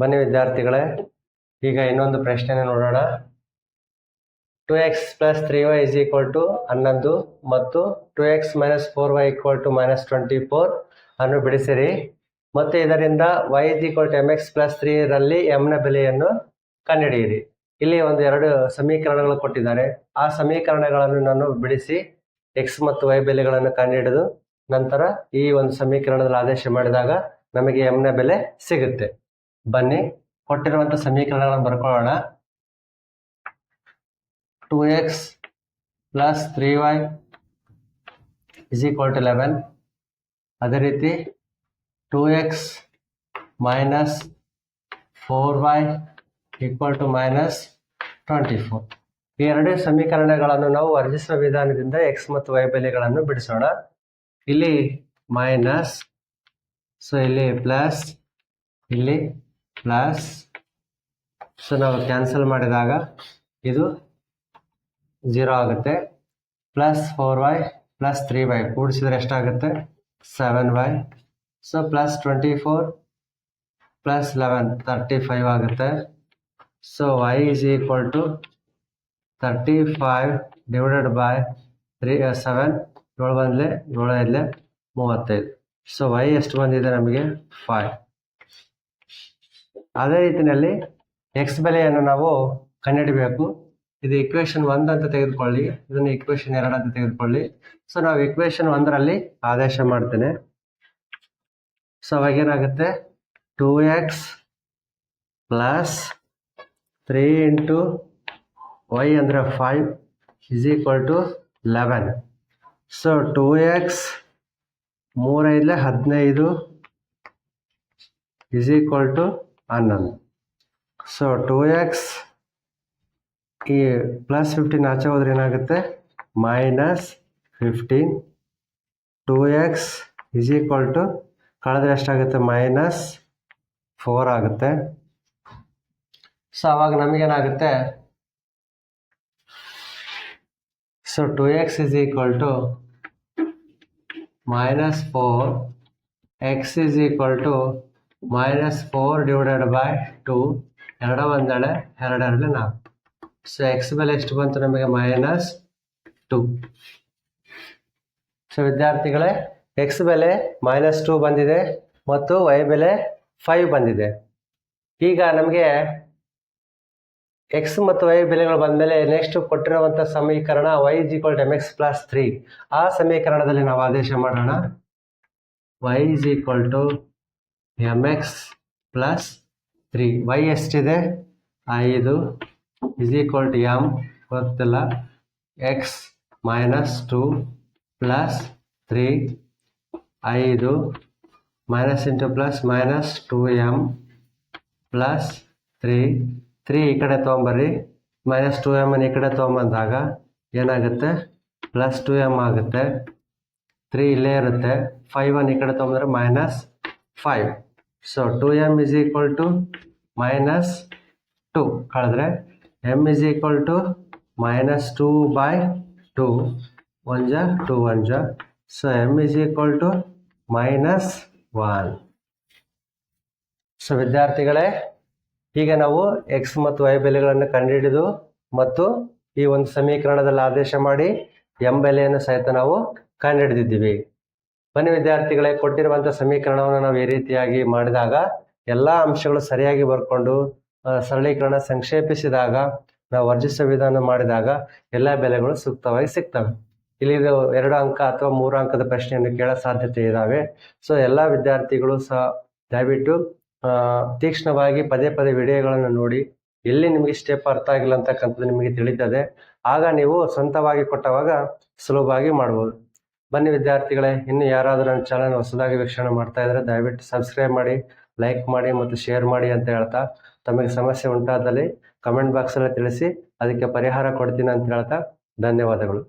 ಬನ್ನಿ ವಿದ್ಯಾರ್ಥಿಗಳೇ, ಈಗ ಇನ್ನೊಂದು ಪ್ರಶ್ನೆ ನೋಡೋಣ. Two x plus three y is equal to ಹನ್ನೊಂದು ಮತ್ತು two x minus four y equal to minus twenty four ಅನ್ನು ಬಿಡಿಸಿರಿ. ಮತ್ತು ಇದರಿಂದ y is equal to m x plus three ರಲ್ಲಿ ಎಮ್ನ ಬೆಲೆಯನ್ನು ಕಂಡುಹಿಡಿಯಿರಿ. ಇಲ್ಲಿ ಒಂದು ಎರಡು ಸಮೀಕರಣಗಳು ಕೊಟ್ಟಿದ್ದಾರೆ. ಆ ಸಮೀಕರಣಗಳನ್ನು ನಾನು ಬಿಡಿಸಿ ಎಕ್ಸ್ ಮತ್ತು ವೈ ಬೆಲೆಗಳನ್ನು ಕಂಡುಹಿಡಿದು ನಂತರ ಈ ಒಂದು ಸಮೀಕರಣದಲ್ಲಿ ಆದೇಶ ಮಾಡಿದಾಗ ನಮಗೆ ಎಮ್ನ ಬೆಲೆ ಸಿಗುತ್ತೆ. ಬನ್ನಿ ಕೊಟ್ಟಿರುವಂತ ಸಮೀಕರಣಗಳನ್ನು ಬರ್ಕೊಳ್ಳೋಣ. Two x plus three y is equal to eleven ಅದೇ ರೀತಿ two x minus four y equal to minus twenty four ಈ ಎರಡೇ ಸಮೀಕರಣಗಳನ್ನು ನಾವು ವರ್ಜಿಸುವ ವಿಧಾನದಿಂದ ಎಕ್ಸ್ ಮತ್ತು ವೈ ಬೆಲೆಗಳನ್ನು ಬಿಡಿಸೋಣ. ಇಲ್ಲಿ ಮೈನಸ್ ಸೊ ಇಲ್ಲಿ ಪ್ಲಸ್ ಇಲ್ಲಿ ಪ್ಲಸ್ ಸೊ ನಾವು ಕ್ಯಾನ್ಸಲ್ ಮಾಡಿದಾಗ ಇದು ಜೀರೋ ಆಗುತ್ತೆ. Plus four y plus three y ಕೂಡಿಸಿದ್ರೆ ಎಷ್ಟಾಗುತ್ತೆ? Seven y so plus twenty four plus eleven thirty five ಆಗುತ್ತೆ. So y is equal to thirty five divided by three seven ಏಳು ಬಂದಲೆ ಏಳು ಐದಲೆ ಮೂವತ್ತೈದು. ಸೊ ವೈ ಎಷ್ಟು ಬಂದಿದೆ ನಮಗೆ? ಫೈವ್ ಅದೇ ರೀತಿಯಲ್ಲಿ ಎಕ್ಸ್ ಬೆಲೆಯನ್ನು ನಾವು ಕಂಡುಹಿಡಬೇಕು. ಇದು ಇಕ್ವೇಷನ್ ಒಂದ್ ಅಂತ ತೆಗೆದುಕೊಳ್ಳಿ. ಇದನ್ನು ಇಕ್ವೇಶನ್ ಎರಡು ಅಂತ ತೆಗೆದುಕೊಳ್ಳಿ. ಸೊ ನಾವು ಇಕ್ವೇಷನ್ ಒಂದರಲ್ಲಿ ಆದೇಶ ಮಾಡ್ತೇನೆ. ಸೊ ಅವಾಗ ಏನಾಗುತ್ತೆ? Two x plus three into y ಅಂದರೆ five is equal to eleven so two x ಮೂರೈದಲೆ ಹದಿನೈದು ಇಸ್ ಈಕ್ವಲ್ ಟು ಹನ್ನೊಂದು. ಸೊ ಟೂ ಎಕ್ಸ್ ಈ ಪ್ಲಸ್ ಫಿಫ್ಟೀನ್ ಆಚೆ ಹೋದ್ರೆ ಏನಾಗುತ್ತೆ? Minus fifteen two x is equal to ಕಳೆದ್ರೆ ಎಷ್ಟಾಗುತ್ತೆ? ಮೈನಸ್ ಫೋರ್ ಆಗುತ್ತೆ. ಸೊ ಅವಾಗ ನಮಗೇನಾಗುತ್ತೆ? So two x is equal to minus four x is equal to minus four divided by two ಎರಡು ಒಂದಳೆ ಎರಡೆರಡು ನಾಲ್ಕು. ಸೊ ಎಕ್ಸ್ ಬೆಲೆ ಎಷ್ಟು ಬಂತು ನಮಗೆ? ಮೈನಸ್ ಟು ಸೊ ವಿದ್ಯಾರ್ಥಿಗಳೇ ಎಕ್ಸ್ ಬೆಲೆ ಮೈನಸ್ ಟು ಬಂದಿದೆ ಮತ್ತು ವೈ ಬೆಲೆ ಫೈವ್ ಬಂದಿದೆ. ಈಗ ನಮಗೆ ಎಕ್ಸ್ ಮತ್ತು ವೈ ಬೆಲೆಗಳು ಬಂದಮೇಲೆ ನೆಕ್ಸ್ಟ್ ಕೊಟ್ಟಿರುವಂಥ ಸಮೀಕರಣ y is equal to m x plus three ಆ ಸಮೀಕರಣದಲ್ಲಿ ನಾವು ಆದೇಶ ಮಾಡೋಣ. Y is equal to m x plus three y ಎಷ್ಟಿದೆ? ಐದು ಇಸ್ ಈಕ್ವಲ್ ಟು ಎಂ ಗೊತ್ತಿಲ್ಲ. X minus two plus three ಐದು minus into plus minus two m plus three three ಈ ಕಡೆ ತೊಗೊಂಬರ್ರಿ. ಮೈನಸ್ ಟು ಎಂ ಈ ಕಡೆ ತೊಗೊಂಬಂದಾಗ ಏನಾಗುತ್ತೆ? ಪ್ಲಸ್ ಟು ಎಂ ಆಗುತ್ತೆ. ತ್ರೀ ಇಲ್ಲೇ ಇರುತ್ತೆ. ಫೈವ್ ಒನ್ ಈ ಕಡೆ ತೊಗೊಂಬಂದ್ರೆ minus five so two M is equal to minus two ಕಳೆದ್ರೆ M is equal to minus two by two one ಜ ಟು ಒನ್ ಜ so M is equal to minus one so ವಿದ್ಯಾರ್ಥಿಗಳೇ, ಈಗ ನಾವು X ಮತ್ತು Y ಬೆಲೆಗಳನ್ನು ಕಂಡುಹಿಡಿದು ಮತ್ತು ಈ ಒಂದು ಸಮೀಕರಣದಲ್ಲಿ ಆದೇಶ ಮಾಡಿ ಎಂ ಬೆಲೆಯನ್ನು ಸಹಿತ ನಾವು ಕಂಡುಹಿಡಿದಿದ್ದೀವಿ. ಬನ್ನಿ ವಿದ್ಯಾರ್ಥಿಗಳೇ ಕೊಟ್ಟಿರುವಂಥ ಸಮೀಕರಣವನ್ನು ನಾವು ಈ ರೀತಿಯಾಗಿ ಮಾಡಿದಾಗ ಎಲ್ಲ ಅಂಶಗಳು ಸರಿಯಾಗಿ ಬರ್ಕೊಂಡು ಸರಳೀಕರಣ ಸಂಕ್ಷೇಪಿಸಿದಾಗ, ನಾವು ವರ್ಜಿಸುವ ವಿಧಾನ ಮಾಡಿದಾಗ ಎಲ್ಲ ಬೆಲೆಗಳು ಸೂಕ್ತವಾಗಿ ಸಿಗ್ತವೆ. ಇಲ್ಲಿ ಎರಡು ಅಂಕ ಅಥವಾ ಮೂರು ಅಂಕದ ಪ್ರಶ್ನೆಯನ್ನು ಕೇಳೋ ಸಾಧ್ಯತೆ ಇದ್ದಾವೆ ಸೊ ಎಲ್ಲ ವಿದ್ಯಾರ್ಥಿಗಳು ಸಹ ದಯವಿಟ್ಟು ತೀಕ್ಷ್ಣವಾಗಿ ಪದೇ ಪದೇ ವಿಡಿಯೋಗಳನ್ನು ನೋಡಿ, ಎಲ್ಲಿ ನಿಮಗೆ ಸ್ಟೆಪ್ ಅರ್ಥ ಆಗಿಲ್ಲ ಅಂತಕ್ಕಂಥದ್ದು ನಿಮಗೆ ತಿಳಿತದೆ. ಆಗ ನೀವು ಸ್ವಂತವಾಗಿ ಕೊಟ್ಟವಾಗ ಸುಲಭವಾಗಿ ಮಾಡ್ಬೋದು. ಬನ್ನಿ ವಿದ್ಯಾರ್ಥಿಗಳೇ, ಇನ್ನು ಯಾರಾದರೂ ನನ್ನ ಚಾನಲ್ ಹೊಸದಾಗಿ ವೀಕ್ಷಣೆ ಮಾಡ್ತಾ ಇದ್ರೆ ದಯವಿಟ್ಟು ಸಬ್ಸ್ಕ್ರೈಬ್ ಮಾಡಿ ಲೈಕ್ ಮಾಡಿ ಮತ್ತು ಶೇರ್ ಮಾಡಿ ಅಂತ ಹೇಳ್ತಾ ತಮಗೆ ಸಮಸ್ಯೆ ಉಂಟಾದಲ್ಲಿ ಕಮೆಂಟ್ ಬಾಕ್ಸಲ್ಲಿ ತಿಳಿಸಿ, ಅದಕ್ಕೆ ಪರಿಹಾರ ಕೊಡ್ತೀನಿ ಅಂತ ಹೇಳ್ತಾ ಧನ್ಯವಾದಗಳು.